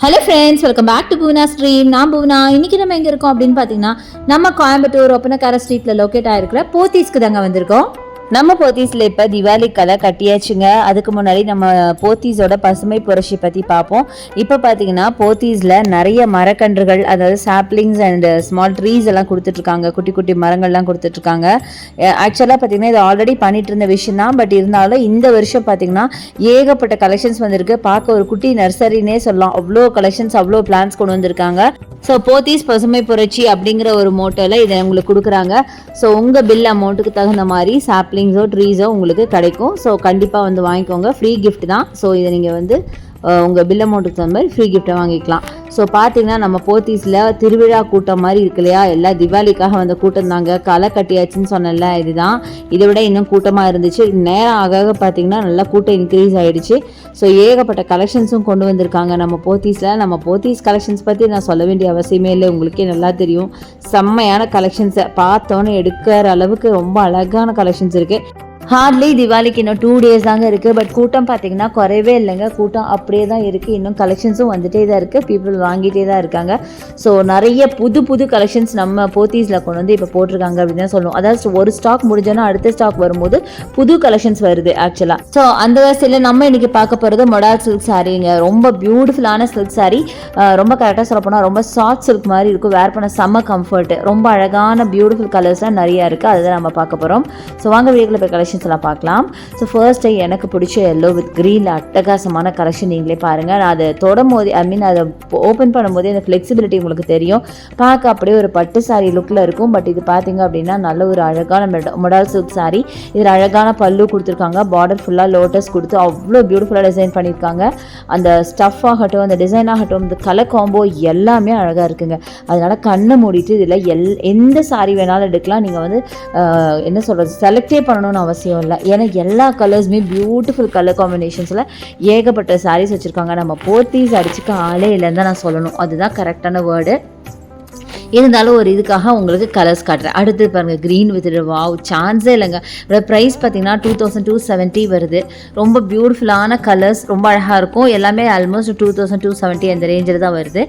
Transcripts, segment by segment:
Hello friends welcome back to Poona stream நான் பூனா இன்றைக்கி நம்ம எங்கே இருக்கோம் அப்படின்னு பார்த்தீங்கன்னா நம்ம கோயம்புத்தூர் ஒப்பனக்கார ஸ்ட்ரீட்டில் லொக்கேட் ஆகிருக்கிற போத்தீஸ்க்கு தாங்க வந்திருக்கோம். நம்ம போத்தீஸில் இப்போ திவாலி கலை கட்டியாச்சுங்க. அதுக்கு முன்னாடி நம்ம போத்தீஸோட பசுமை புரட்சி பற்றி பார்ப்போம் இப்போ பார்த்தீங்கன்னா போத்தீஸில் நிறைய மரக்கன்றுகள் அதாவது சாப்ளிங்ஸ் அண்ட் ஸ்மால் ட்ரீஸ் எல்லாம் கொடுத்துட்ருக்காங்க. குட்டி குட்டி மரங்கள்லாம் கொடுத்துட்ருக்காங்க. ஆக்சுவலாக பார்த்தீங்கன்னா இது ஆல்ரெடி பண்ணிட்டு இருந்த விஷயம் தான். பட் இருந்தாலும் இந்த வருஷம் பார்த்தீங்கன்னா ஏகப்பட்ட கலெக்ஷன்ஸ் வந்திருக்கு. பார்க்க ஒரு குட்டி நர்சரினே சொல்லலாம். அவ்வளோ கலெக்ஷன்ஸ் அவ்வளோ பிளான்ஸ் கொண்டு வந்திருக்காங்க. ஸோ போத்தீஸ் பசுமை புரட்சி அப்படிங்கிற ஒரு மோட்டோவில் இதை உங்களுக்கு கொடுக்குறாங்க. ஸோ உங்கள் பில் அமௌண்ட்டுக்கு தகுந்த மாதிரி சாப்ளிங்ஸோ ட்ரீஸோ உங்களுக்கு கிடைக்கும். ஸோ கண்டிப்பாக வந்து வாங்கிக்கோங்க. ஃப்ரீ கிஃப்ட் தான். ஸோ இதை நீங்கள் வந்து உங்கள் பில் அமௌண்ட்டுக்கு தகுந்த மாதிரி ஃப்ரீ கிஃப்ட்டை வாங்கிக்கலாம். ஸோ பார்த்தீங்கன்னா நம்ம போத்தீஸில் திருவிழா கூட்டம் மாதிரி இருக்கு இல்லையா? எல்லாம் திவாலிக்காக வந்த கூட்டம் தாங்க. களை கட்டியாச்சுன்னு சொன்னல இதுதான். இதை விட இன்னும் கூட்டமாக இருந்துச்சு. நேரம் ஆக ஆக பார்த்தீங்கன்னா நல்லா கூட்டம் இன்க்ரீஸ் ஆகிடுச்சு ஸோ ஏகப்பட்ட கலெக்ஷன்ஸும் கொண்டு வந்திருக்காங்க நம்ம போத்தீஸில். நம்ம போத்தீஸ் கலெக்ஷன்ஸ் பற்றி நான் சொல்ல வேண்டிய அவசியமே இல்லை. உங்களுக்கே நல்லா தெரியும். செம்மையான கலெக்ஷன்ஸை பார்த்தோன்னே எடுக்கிற அளவுக்கு ரொம்ப அழகான கலெக்ஷன்ஸ் இருக்குது ஹார்ட்லி திவாலிக்கு இன்னும் டூ டேஸ் தாங்க இருக்குது பட் கூட்டம் பார்த்தீங்கன்னா குறையவே இல்லைங்க. கூட்டம் அப்படியே தான் இருக்குது இன்னும் கலெக்ஷன்ஸும் வந்துட்டே தான் இருக்குது பீப்புள் வாங்கிட்டே தான் இருக்காங்க. ஸோ நிறைய புது புது கலெக்ஷன்ஸ் நம்ம போத்தீஸில் கொண்டு வந்து இப்போ போட்டிருக்காங்க அப்படின்னு தான் சொல்லணும் அதாவது ஒரு ஸ்டாக் முடிஞ்சோன்னா அடுத்த ஸ்டாக் வரும்போது புது கலெக்ஷன்ஸ் வருது ஆக்சுவலாக ஸோ அந்த வரிசையில் நம்ம இன்னைக்கு பார்க்க போகிறது மொடால் சில்க் சாரீங்க. ரொம்ப பியூட்டிஃபுல்லான சில்க் சாரீ ரொம்ப கரெக்டாக சொல்ல போனால் ரொம்ப சாஃப்ட் சில்க் மாதிரி இருக்கும். வேர் பண்ண செம்ம கம்ஃபர்ட் ரொம்ப அழகான பியூட்டிஃபுல் கலர்ஸ்லாம் நிறையா இருக்குது அதுதான் நம்ம பார்க்க போகிறோம் ஸோ வாங்க வீடியோவில் போய் கலெக்ஷன் எல்லாம் பார்க்கலாம். ஸோ ஃபர்ஸ்ட் எனக்கு பிடிச்ச எல்லோ வித் க்ரீனில் அட்டகாசமான கலெக்ஷன் நீங்களே பாருங்கள் நான் அதை தொடும் போது ஐ மீன் அதை ஓப்பன் பண்ணும்போதே அந்த ஃப்ளெக்சிபிலிட்டி உங்களுக்கு தெரியும். பார்க்க அப்படியே ஒரு பட்டு சாரி லுக்கில் இருக்கும். பட் இது பார்த்தீங்க அப்படின்னா நல்ல ஒரு அழகான மொடால் சில்க் சாரி இதில் அழகான பல்லு கொடுத்துருக்காங்க. பார்டர் ஃபுல்லாக லோட்டஸ் கொடுத்து அவ்வளோ பியூட்டிஃபுல்லாக டிசைன் பண்ணியிருக்காங்க. அந்த ஸ்டஃப் ஆகட்டும் அந்த டிசைன் ஆகட்டும் இந்த கலர் காம்போ எல்லாமே அழகாக இருக்குங்க. அதனால் கண்ணை மூடிட்டு இதில் எல் எந்த சாரி வேணாலும் எடுக்கலாம். நீங்கள் வந்து என்ன சொல்கிறது செலக்டே பண்ணணும்னு அவசியம் இல்லை. ஏன்னா எல்லா கலர்ஸுமே பியூட்டிஃபுல் கலர் காம்பினேஷன்ஸில் ஏகப்பட்ட சாரீஸ் வச்சுருக்காங்க. நம்ம போர்த்தீஸ் அடிச்சுக்க ஆளே இல்லைன்னு தான் நான் சொல்லணும். அதுதான் கரெக்டான வேர்டு இருந்தாலும் ஒரு இதுக்காக உங்களுக்கு கலர்ஸ் காட்டுறேன். அடுத்து பாருங்கள் க்ரீன் வித் வாவ் சான்ஸே இல்லைங்க. இதோட ப்ரைஸ் பார்த்தீங்கன்னா டூ தௌசண்ட் டூ செவன்ட்டி வருது. ரொம்ப பியூட்டிஃபுல்லான கலர்ஸ் ரொம்ப அழகாக இருக்கும். எல்லாமே almost two thousand two seventy அந்த ரேஞ்சில் தான் வருது.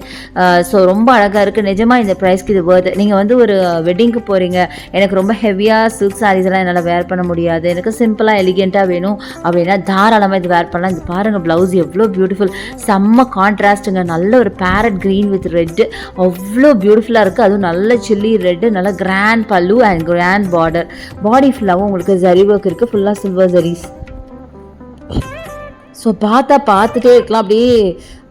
ஸோ ரொம்ப அழகாக இருக்குது நிஜமாக இந்த ப்ரைஸ்க்கு இது வருது நீங்கள் வந்து ஒரு வெட்டிங்க்கு போகிறீங்க எனக்கு ரொம்ப ஹெவியாக சில்க் சாரீஸ்லாம் என்னால் வேர் பண்ண முடியாது. எனக்கு சிம்பிளாக எலிகெண்ட்டாக வேணும் அப்படின்னா தாராளமாக இது வேர் பண்ணலாம். இது பாருங்கள் ப்ளவுஸ் எவ்வளோ பியூட்டிஃபுல் செம்ம கான்ட்ராஸ்ட்டுங்க நல்ல ஒரு பேரட் க்ரீன் வித் ரெட்டு அவ்வளோ பியூட்டிஃபுல்லாக இருக்கும் இருக்குது அதுவும் நல்ல சில்லி ரெட்டு நல்ல grand pallu and grand border body ஃபுல்லாகவும் உங்களுக்கு ஜரி ஒர்க் இருக்குது ஃபுல்லாக சில்வர் ஜரீஸ் ஸோ பார்த்தா பார்த்துட்டே இருக்கலாம். அப்படியே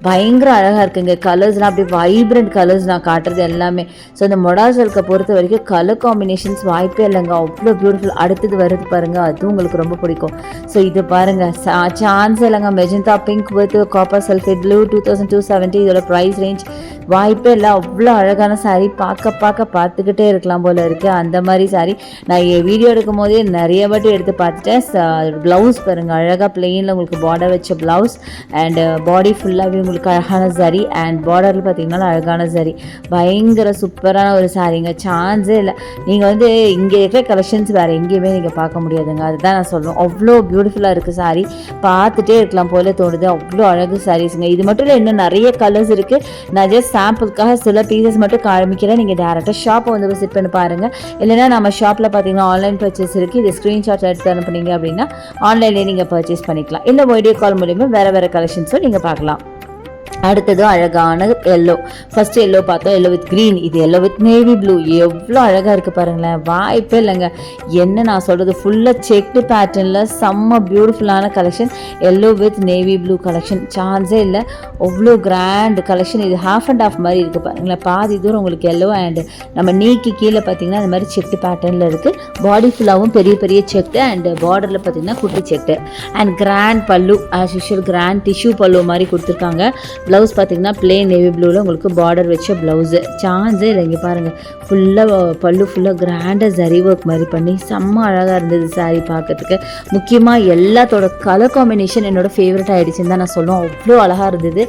பயங்கர அழகாக இருக்குங்க. கலர்ஸ்லாம் அப்படியே வைப்ரண்ட் கலர்ஸ் நான் காட்டுறது எல்லாமே. ஸோ இந்த மொடாசல்கை பொறுத்த வரைக்கும் கலர் காம்பினேஷன்ஸ் வாய்ப்பே இல்லைங்க. அவ்வளோ பியூட்டிஃபுல் அடுத்தது வருது பாருங்கள் அதுவும் உங்களுக்கு ரொம்ப பிடிக்கும். ஸோ இது பாருங்கள் சான்ஸ் இல்லைங்க. Magenta pink with copper sulphate blue two thousand two seventy இதோட ப்ரைஸ் ரேஞ்ச் வாய்ப்பே இல்லை. அவ்வளோ அழகான saree பார்க்க பார்க்க பார்த்துக்கிட்டே இருக்கலாம் போல் இருக்குது அந்த மாதிரி saree. நான் வீடியோ எடுக்கும் போதே நிறைய வாட்டி எடுத்து பார்த்துட்டேன். ப்ளவுஸ் பாருங்கள் அழகாக பிளெயினில் உங்களுக்கு பார்டர் வச்ச ப்ளவுஸ் அண்ட் பாடி ஃபுல்லாகவே உங்களுக்கு அழகான சரி அண்ட் பார்டரில் பார்த்தீங்கன்னா அழகான சரி. பயங்கர சூப்பரான ஒரு சாரிங்க சான்ஸே இல்லை. நீங்கள் வந்து இங்கே இருக்கிற கலெக்ஷன்ஸ் வேறு எங்கேயுமே நீங்கள் பார்க்க முடியாதுங்க. அதுதான் நான் சொல்லணும் அவ்வளோ பியூட்டிஃபுல்லாக இருக்குது சாரி பார்த்துட்டே இருக்கலாம் போல தோணுது. அவ்வளோ அழகு சாரீஸுங்க இது மட்டும் இல்லை இன்னும் நிறைய கலர்ஸ் இருக்குது நான் ஜஸ்ட் சாம்பிளுக்காக சில பீசஸ் மட்டும் காமிக்கிறேன். நீங்கள் டேரெக்டாக ஷாப்பை வந்து விசிட் பண்ணி பாருங்கள் இல்லைன்னா நம்ம ஷாப்பில் பார்த்தீங்கன்னா ஆன்லைன் பர்ச்சேஸ் இருக்குது இது ஸ்க்ரீன்ஷாட் எடுத்து அனுப்புனீங்க அப்படின்னா ஆன்லைன்லேயே நீங்கள் பர்ச்சேஸ் பண்ணிக்கலாம். இல்லை வீடியோ கால் மூலிமா வேறு வேறு கலெக்ஷன்ஸும் நீங்கள் பார்க்கலாம். அடுத்தது அழகான எல்லோ ஃபர்ஸ்ட் எல்லோ பார்த்தோம் எல்லோ வித் க்ரீன் இது எல்லோ வித் நேவி ப்ளூ எவ்வளோ அழகாக இருக்குது பாருங்களேன். வாய்ப்பே இல்லைங்க. என்ன நான் சொல்கிறது ஃபுல்லாக செக்டு பேட்டர்னில் செம்ம பியூட்டிஃபுல்லான collection yellow with navy blue collection சான்ஸே இல்லை. அவ்வளோ கிராண்ட் கலெக்ஷன் இது ஹாஃப் அண்ட் ஆஃப் மாதிரி இருக்குது பாருங்களேன். பாதி தூரம் உங்களுக்கு எல்லோ அண்டு நம்ம நீக்கி கீழே பார்த்தீங்கன்னா அந்த மாதிரி செக்டு பேட்டர்னில் இருக்குது பாடி ஃபுல்லாகவும் பெரிய பெரிய செக்டு அண்ட் பார்டரில் பார்த்தீங்கன்னா குட்டி checked and grand pallu as usual grand tissue pallu மாதிரி கொடுத்துருக்காங்க. ப்ளவுஸ் பார்த்தீங்கன்னா பிளேன் நேவி ப்ளூவில் உங்களுக்கு பார்டர் வச்ச ப்ளவுஸு சான்ஸே இல்லை இங்கே பாருங்கள் ஃபுல்லாக பல்லு ஃபுல்லாக கிராண்டாக ஜரி ஒர்க் மாதிரி பண்ணி செம்ம அழகாக இருந்தது சாரீ பார்க்கறதுக்கு முக்கியமாக எல்லாத்தோட கலர் காம்பினேஷன் என்னோட ஃபேவரட் ஆகிடுச்சின்னு தான் நான் சொல்லுவேன். அவ்வளோ அழகாக இருந்தது.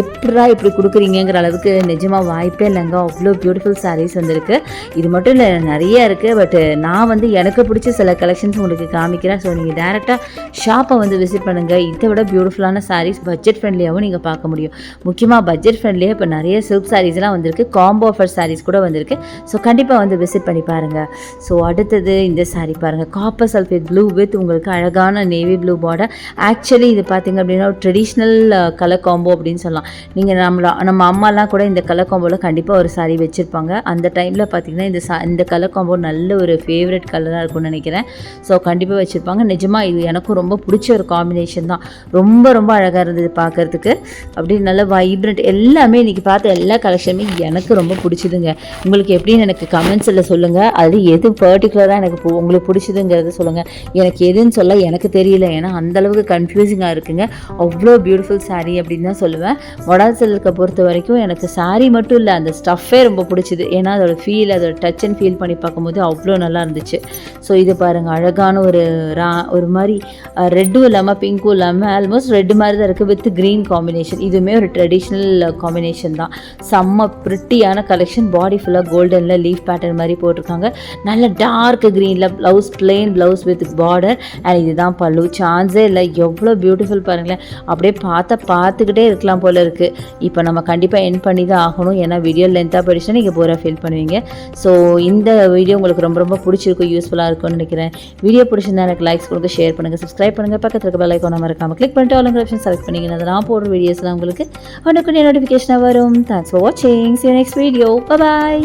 எப்படா இப்படி கொடுக்குறீங்கிற அளவுக்கு நிஜமாக வாய்ப்பே இல்லைங்க. அவ்வளோ பியூட்டிஃபுல் சாரீஸ் வந்திருக்கு. இது மட்டும் இல்லை நிறைய இருக்குது பட் நான் வந்து எனக்கு பிடிச்ச சில கலெக்ஷன்ஸ் உங்களுக்கு காமிக்கிறேன். ஸோ நீங்கள் டேரெக்டாக ஷாப்பை வந்து விசிட் பண்ணுங்கள் இதை விட பியூட்டிஃபுல்லான சாரீஸ் பட்ஜெட் ஃப்ரெண்ட்லியாகவும் நீங்கள் பார்க்க முடியும். முக்கியமாக பட்ஜெட் ஃப்ரெண்ட்லியே இப்போ நிறைய சில்க் சாரீஸ்லாம் வந்திருக்கு. காம்போ ஆஃபர் சாரீஸ் கூட வந்திருக்கு. ஸோ கண்டிப்பாக வந்து விசிட் பண்ணி பாருங்கள் ஸோ அடுத்தது இந்த சாரீ பாருங்கள் காப்பர் சல்ஃபேட் ப்ளூ வித் உங்களுக்கு அழகான நேவி ப்ளூ பார்டர் ஆக்சுவலி இது பார்த்தீங்க அப்படின்னா ஒரு ட்ரெடிஷ்னல் கலர் காம்போ அப்படின்னு சொல்லலாம். நீங்கள் நம்மள நம்ம அம்மாலாம் கூட இந்த கலர் காம்போவில் கண்டிப்பாக ஒரு சாரீ வச்சுருப்பாங்க. அந்த டைமில் பார்த்தீங்கன்னா இந்த சா இந்த கலர் காம்போ நல்ல ஒரு ஃபேவரட் கலராக இருக்கும்னு நினைக்கிறேன். ஸோ கண்டிப்பாக வச்சுருப்பாங்க. நிஜமாக இது எனக்கும் ரொம்ப பிடிச்ச ஒரு காம்பினேஷன் தான். ரொம்ப ரொம்ப அழகாக இருந்தது பார்க்கறதுக்கு அப்படி நல்ல வைப்ரண்ட் எல்லாமே இன்றைக்கி பார்த்த எல்லா கலெக்ஷனுமே எனக்கு ரொம்ப பிடிச்சிதுங்க. உங்களுக்கு எப்படின்னு எனக்கு கமெண்ட்ஸில் சொல்லுங்கள் அது எது பர்டிகுலராக எனக்கு பு- உங்களுக்கு பிடிச்சதுங்கிறத சொல்லுங்கள் எனக்கு எதுன்னு சொல்ல எனக்கு தெரியல. ஏன்னா அந்தளவுக்கு கன்ஃபியூசிங்காக இருக்குங்க. அவ்வளோ பியூட்டிஃபுல் saree அப்படின்னு தான் சொல்லுவேன். மொடால் செல்லுக்கு பொறுத்த வரைக்கும் எனக்கு saree மட்டும் இல்லை அந்த ஸ்டஃப்பே ரொம்ப பிடிச்சிது. ஏன்னா அதோட ஃபீல் அதோட டச் அண்ட் ஃபீல் பண்ணி பார்க்கும்போது அவ்வளோ நல்லா இருந்துச்சு. ஸோ இது பாருங்கள் அழகான ஒரு ரா ஒரு மாதிரி ரெட்டும் இல்லாமல் பிங்க்கும் இல்லாமல் ஆல்மோஸ்ட் ரெட் மாதிரி தான் இருக்குது வித் க்ரீன் காம்பினேஷன் இதுவுமே ஒரு ட்ரெடிஷ்னல் காம்பினேஷன் தான். செம்ம ப்ரிட்டியான கலெக்ஷன் பாடி ஃபுல்லாக கோல்டனில் லீஃப் பேட்டர்ன் மாதிரி போட்டிருக்காங்க. நல்ல டார்க் க்ரீனில் blouse plain blouse with border and இதுதான் பல்லு. சான்ஸே இல்லை. எவ்வளோ பியூட்டிஃபுல் பாருங்களேன். அப்படியே பார்த்தா பார்த்துக்கிட்டே இருக்கலாம் போல் இருக்குது இப்போ நம்ம கண்டிப்பாக என் பண்ணி தான் ஆகணும். ஏன்னா வீடியோ லென்த்தாக போயிடுச்சுன்னா நீங்கள் பூரா ஃபீல் பண்ணுவீங்க. ஸோ இந்த வீடியோ உங்களுக்கு ரொம்ப ரொம்ப பிடிச்சிருக்கும் யூஸ்ஃபுல்லாக இருக்கும்னு நினைக்கிறேன். வீடியோ பிடிச்சிருந்தா எனக்கு லைக்ஸ் கொடுங்க ஷேர் பண்ணுங்கள் சப்ஸ்கிரைப் பண்ணுங்கள் பக்கத்தில் இருக்க பெல் ஐக்கான மறக்காம கிளிக் பண்ணிட்டு ஆல் ஆப்ஷன் செலக்ட் பண்ணிங்கன்னா நான் போடுற வீடியோஸ்லாம் உங்களுக்கு உனக்கு நோட்டிஃபிகேஷனாக வரும். தேங்க்ஸ் ஃபார் வாட்சிங் சி நெக்ஸ்ட் வீடியோ பாய்